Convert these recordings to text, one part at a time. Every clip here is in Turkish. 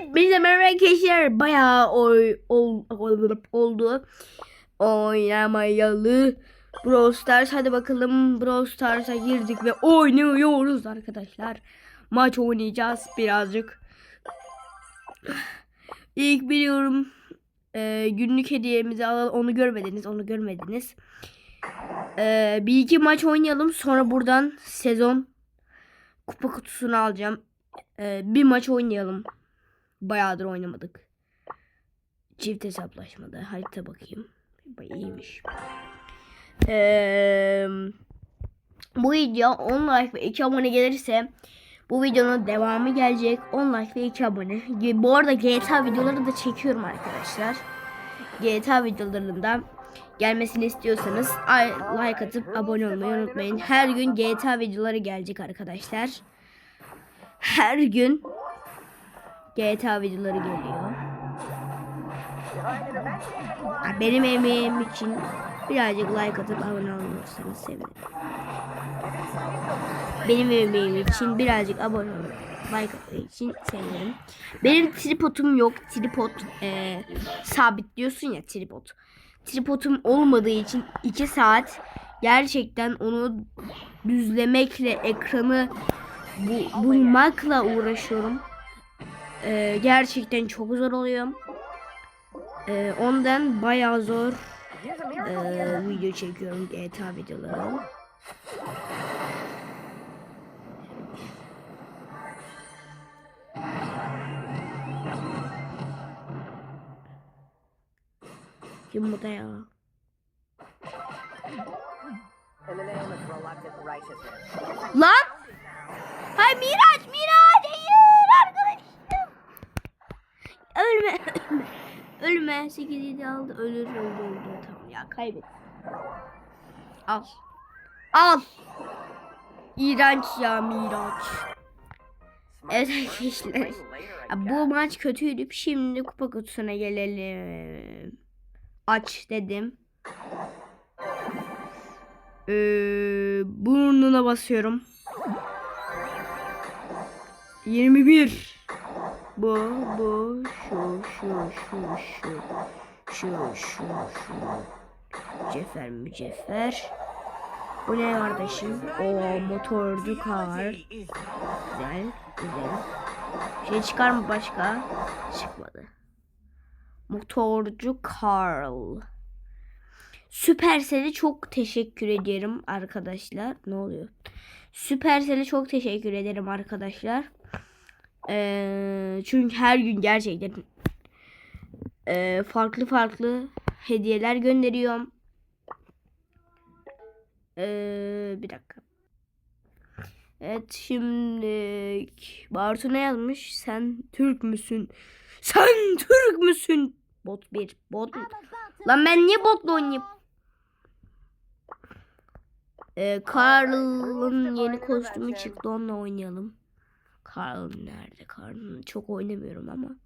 Hepinize merhaba arkadaşlar. Bayağı oy, ol, ol- oldu. Oynamayalı. Brawl Stars. Hadi bakalım Brawl Stars'a girdik ve oynuyoruz arkadaşlar. Maç oynayacağız birazcık. İlk biliyorum e, günlük hediyemizi alalım. Onu görmediniz. Onu görmediniz. E, bir iki maç oynayalım. Sonra buradan sezon kupa kutusunu alacağım. E, bir maç oynayalım. Bayağıdır oynamadık. Çift hesaplaşmada. Harita bakayım. İyiymiş. Ee, bu video 10 like ve 2 abone gelirse bu videonun devamı gelecek. 10 like ve 2 abone. Bu arada GTA videoları da çekiyorum arkadaşlar. GTA videolarında gelmesini istiyorsanız like atıp abone olmayı unutmayın. Her gün GTA videoları gelecek arkadaşlar. Her gün GTA videoları geliyor. Benim emeğim için birazcık like atıp abone olursanız sevinirim. Benim emeğim için birazcık abone olup like atmayı için sevinirim. Benim tripodum yok. Tripod e, sabit diyorsun ya tripod. Tripodum olmadığı için 2 saat gerçekten onu düzlemekle ekranı bu, bulmakla uğraşıyorum. Ee, gerçekten çok zor oluyor. Ee, ondan bayağı zor ee, video çekiyorum GTA videoları. Kim bu da ya? Lan! Hay Miraç, Miraç! Ölme, ölme. Ölme. 8 7 aldı. Ölür, öldü, öldü. Tamam ya kaybet. Al. Al. İğrenç ya Miraç. Evet arkadaşlar. Bu maç kötüydü. Şimdi kupa kutusuna gelelim. Aç dedim. Ee, burnuna basıyorum. 21. Bu, bu, şu, şu, şu, şu, şu, şu, şu. Mücevher, mücevher. Bu ne kardeşim? O motorcu kar. Güzel, güzel. Şey çıkar mı başka? Çıkmadı. Motorcu Carl. Süpersel'e çok teşekkür ederim arkadaşlar. Ne oluyor? Süpersel'e çok teşekkür ederim arkadaşlar. Ee, çünkü her gün gerçekten ee, farklı farklı hediyeler gönderiyorum. Ee, bir dakika. Evet şimdi Bartu ne yazmış? Sen Türk müsün? Sen Türk müsün? Bot bir bot. Lan ben niye botla oynayayım? Ee, Carl'ın yeni kostümü çıktı onunla oynayalım. Carl nerede? Carl çok oynamıyorum ama.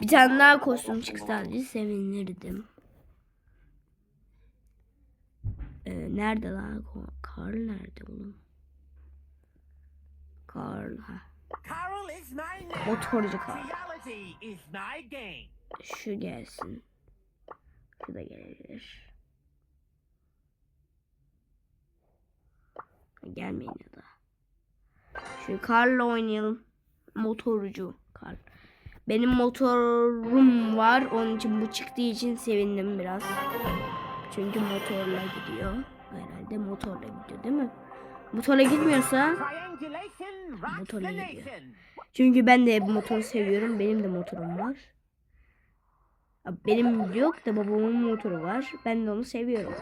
Bir tane daha kostüm çıksa sadece sevinirdim. Ee, nerede lan? Carl nerede oğlum? Carl ha. Carol is my name. Motorcu Carl. Reality is my game. Şu gelsin. Şu da gelebilir. Gelmeyin ya da. Şu Carl'la oynayalım. Motorcu Carl. Benim motorum var. Onun için bu çıktığı için sevindim biraz. Çünkü motorla gidiyor. Herhalde motorla gidiyor değil mi? Motorla gitmiyorsa Motorla gidiyor. çünkü ben de motoru seviyorum. Benim de motorum var. Benim yok da babamın motoru var. Ben de onu seviyorum.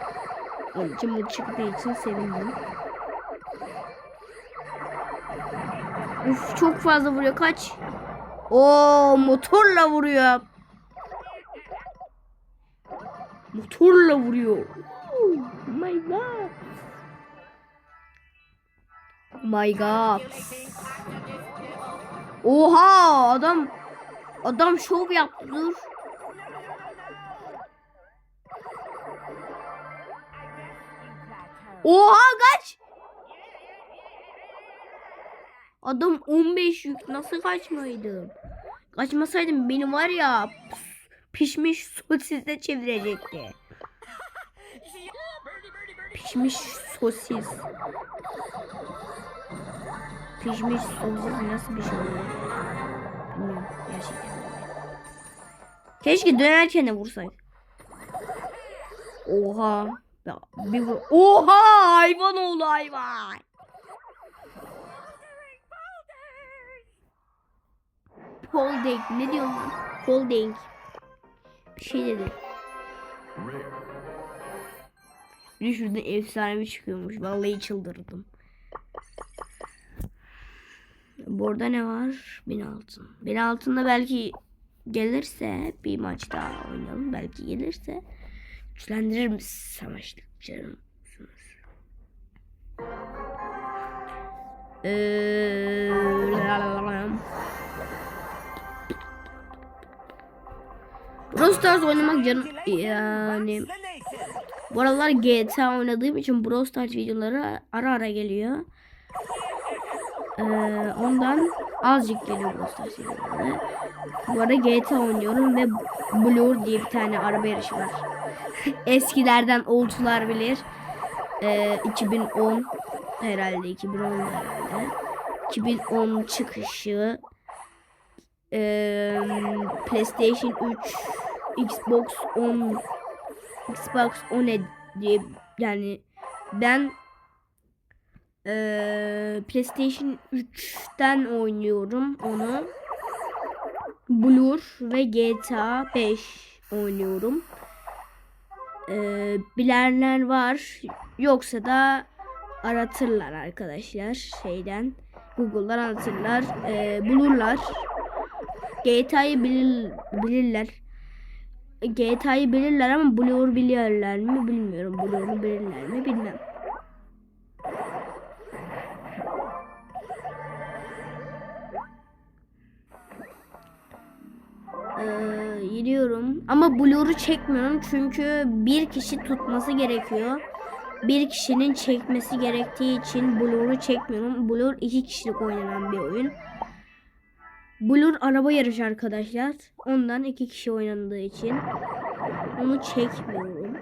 Onun için bu çıktığı için sevindim. Uf çok fazla vuruyor. Kaç. Oo motorla vuruyor. Motorla vuruyor. My god. My god. Oha adam adam şov yaptı dur. Oha kaç. Adam 15 yük nasıl kaçmaydı? Kaçmasaydım beni var ya pişmiş sosisle çevirecekti. Pişmiş sosis. Pişmiş sosis nasıl bir şey gerçekten. Keşke dönerken de vursaydı. Oha. Ya, bir vur. Oha hayvan oğlu hayvan. Holding ne diyorsun lan? Holding. Bir şey dedi. Bir de şurada efsanevi çıkıyormuş. Vallahi çıldırdım. Burada ne var? Bin altın. Bin altında belki gelirse bir maç daha oynayalım. Belki gelirse güçlendirir mi savaşçılarımızı? Eee, Brawl Stars oynamak canım yani bu aralar GTA oynadığım için Brawl Stars videoları ara ara geliyor. Ee, ondan azıcık geliyor Brawl Stars videoları. Bu arada GTA oynuyorum ve Blur diye bir tane araba yarışı var. Eskilerden oltular bilir. Ee, 2010 herhalde 2010 herhalde. 2010 çıkışı ee, PlayStation 3 Xbox 10 Xbox One diye yani ben ee, PlayStation 3'ten oynuyorum onu. Blur ve GTA 5 oynuyorum. Ee, bilenler var. Yoksa da aratırlar arkadaşlar şeyden. Google'dan aratırlar. Ee, bulurlar. GTA'yı bilir, bilirler. GTA'yı bilirler ama Blur biliyorlar mı bilmiyorum. Blur'u bilirler mi bilmem. Ee, gidiyorum ama Blur'u çekmiyorum çünkü bir kişi tutması gerekiyor. Bir kişinin çekmesi gerektiği için Blur'u çekmiyorum. Blur iki kişilik oynanan bir oyun. Blur araba yarışı arkadaşlar. Ondan iki kişi oynandığı için onu çekmiyorum.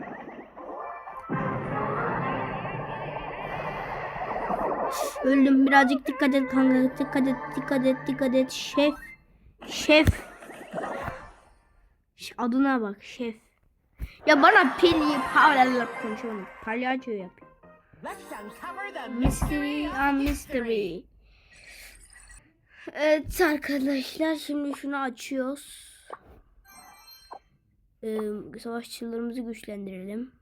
Öldüm. Birazcık dikkat et kanka. Dikkat et, dikkat et, dikkat et. Şef. Şef. Adına bak şef. Ya bana pili pavlarla konuşuyorum. Palyaço yap. Mystery on mystery. Evet arkadaşlar şimdi şunu açıyoruz. Ee, savaşçılarımızı güçlendirelim.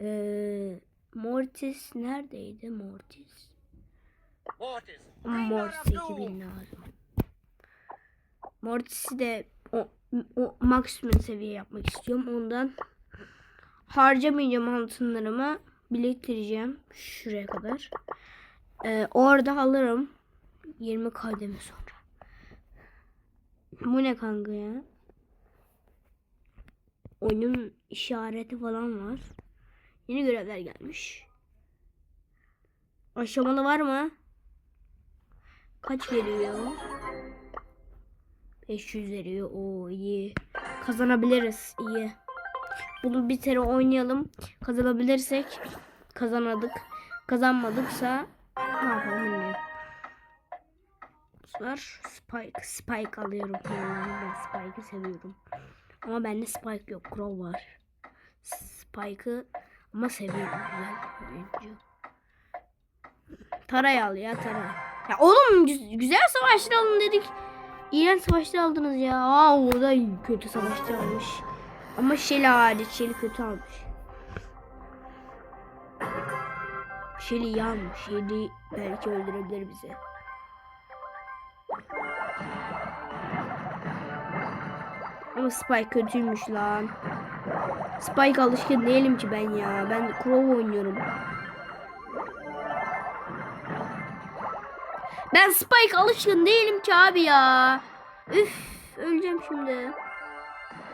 Ee, Mortis neredeydi Mortis? Mortis. Mortis 2000 lazım. Mortis'i de o, o maksimum seviye yapmak istiyorum. Ondan harcamayacağım altınlarımı biriktireceğim şuraya kadar. Ee, orada alırım 20 kademe sonra. Bu ne kanka ya? Oyunun işareti falan var. Yeni görevler gelmiş. Aşamalı var mı? Kaç veriyor? 500 veriyor. Oo iyi. Kazanabiliriz. iyi. Bunu bir kere oynayalım. Kazanabilirsek kazanadık. Kazanmadıksa ne yapalım Bu sefer Spike. Spike alıyorum. Ben Spike'ı seviyorum. Ama bende Spike yok. Crow var. Spike'ı ama seviyorum. Güzel oyuncu. Tara'yı al ya Tara. Ya oğlum gü- güzel savaşçı alın dedik. İğrenç savaşçı aldınız ya. Aa o da kötü savaşçı almış. Ama Shelly hariç Shelly kötü almış. Shelly iyi almış. Shelly belki öldürebilir bizi. Ama Spike kötüymüş lan. Spike alışkın değilim ki ben ya. Ben Crow oynuyorum. Ben Spike alışkın değilim ki abi ya. Üf öleceğim şimdi.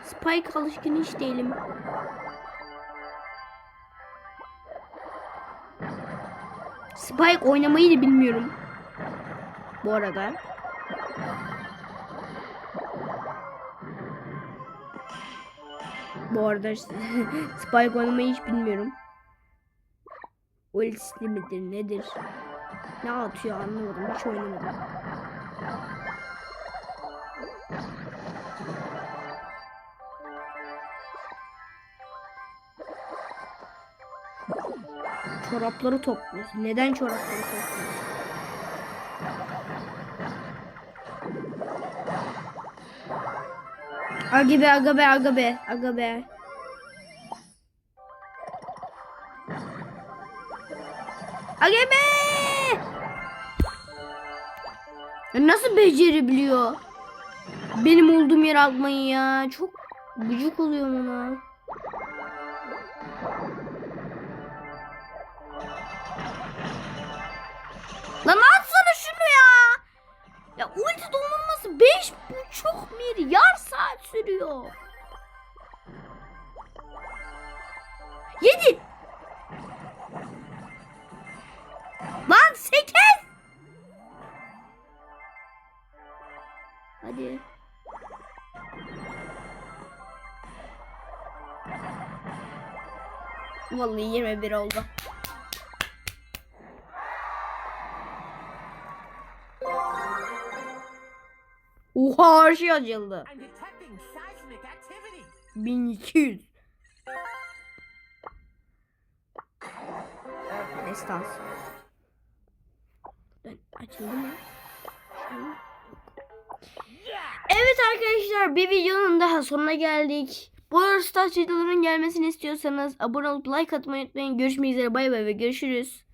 Spike alışkın hiç değilim. Spike oynamayı da bilmiyorum. Bu arada. Bu arada Spike oynamayı hiç bilmiyorum. Ultisi midir nedir? Ne atıyor anlamadım. Hiç oynamadım. Çorapları topluyor. Neden çorapları topluyor? Aga be aga be aga be aga be. Aga be! Nasıl becerebiliyor? Benim olduğum yere atmayı ya. Çok gıcık oluyorum ona. Lan atsana şunu ya. Ya ulti beş buçuk milyar saat sürüyor. Yedi. Lan sekiz. Hadi. Vallahi 21 oldu. Oha her şey açıldı. 1200. Destans. Açıldı mı? Evet arkadaşlar bir videonun daha sonuna geldik. Bu arada Star gelmesini istiyorsanız abone olup like atmayı unutmayın. Görüşmek üzere bay bay ve görüşürüz.